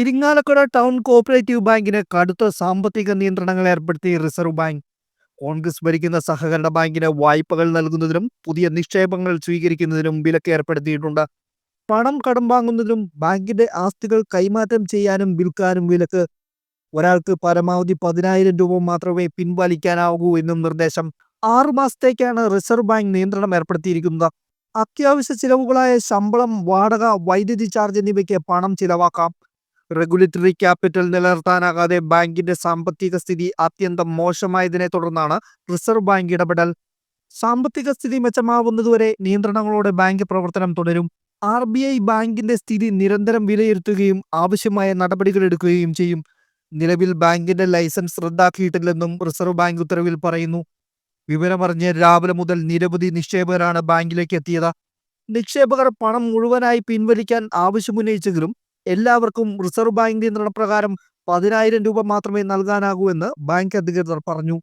Irinjalakuda town cooperative ബാങ്കിന് കടുത്ത സാമ്പത്തിക നിയന്ത്രണങ്ങൾ ഏർപ്പെടുത്തി റിസർവ് ബാങ്ക്. കോൺഗ്രസ് ഭരിക്കുന്ന സഹകരണ ബാങ്കിന് വായ്പകൾ നൽകുന്നതിനും പുതിയ നിക്ഷേപങ്ങൾ സ്വീകരിക്കുന്നതിനും വിലക്ക് ഏർപ്പെടുത്തിയിട്ടുണ്ട്. പണം കടം വാങ്ങുന്നതിനും ബാങ്കിന്റെ ആസ്തികൾ കൈമാറ്റം ചെയ്യാനും വിൽക്കാനും വിലക്ക്. ഒരാൾക്ക് പരമാവധി പതിനായിരം രൂപ മാത്രമേ പിൻവലിക്കാനാവൂ എന്നും നിർദ്ദേശം. ആറു മാസത്തേക്കാണ് റിസർവ് ബാങ്ക് നിയന്ത്രണം ഏർപ്പെടുത്തിയിരിക്കുന്നത്. അത്യാവശ്യ ചിലവുകളായ ശമ്പളം വാടക വൈദ്യുതി ചാർജ് എന്നിവയ്ക്ക് പണം ചിലവാക്കാം. റെഗുലേറ്ററി ക്യാപിറ്റൽ നിലനിർത്താനാകാതെ ബാങ്കിന്റെ സാമ്പത്തിക സ്ഥിതി അത്യന്തം മോശമായതിനെ തുടർന്നാണ് റിസർവ് ബാങ്ക് ഇടപെടൽ. സാമ്പത്തിക സ്ഥിതി മെച്ചമാവുന്നതുവരെ നിയന്ത്രണങ്ങളോടെ ബാങ്ക് പ്രവർത്തനം തുടരും. ആർ ബി ഐ ബാങ്കിന്റെ സ്ഥിതി നിരന്തരം വിലയിരുത്തുകയും ആവശ്യമായ നടപടികൾ എടുക്കുകയും ചെയ്യും. നിലവിൽ ബാങ്കിന്റെ ലൈസൻസ് റദ്ദാക്കിയിട്ടില്ലെന്നും റിസർവ് ബാങ്ക് ഉത്തരവിൽ പറയുന്നു. വിവരമറിഞ്ഞ് രാവിലെ മുതൽ നിരവധി നിക്ഷേപകരാണ് ബാങ്കിലേക്ക് എത്തിയത്. നിക്ഷേപകർ പണം മുഴുവനായി പിൻവലിക്കാൻ ആവശ്യമുന്നയിച്ചെങ്കിലും എല്ലാവർക്കും റിസർവ് ബാങ്ക് നിയന്ത്രണ പ്രകാരം പതിനായിരം രൂപ മാത്രമേ നൽകാനാകൂ എന്ന് ബാങ്ക് അധികൃതർ പറഞ്ഞു.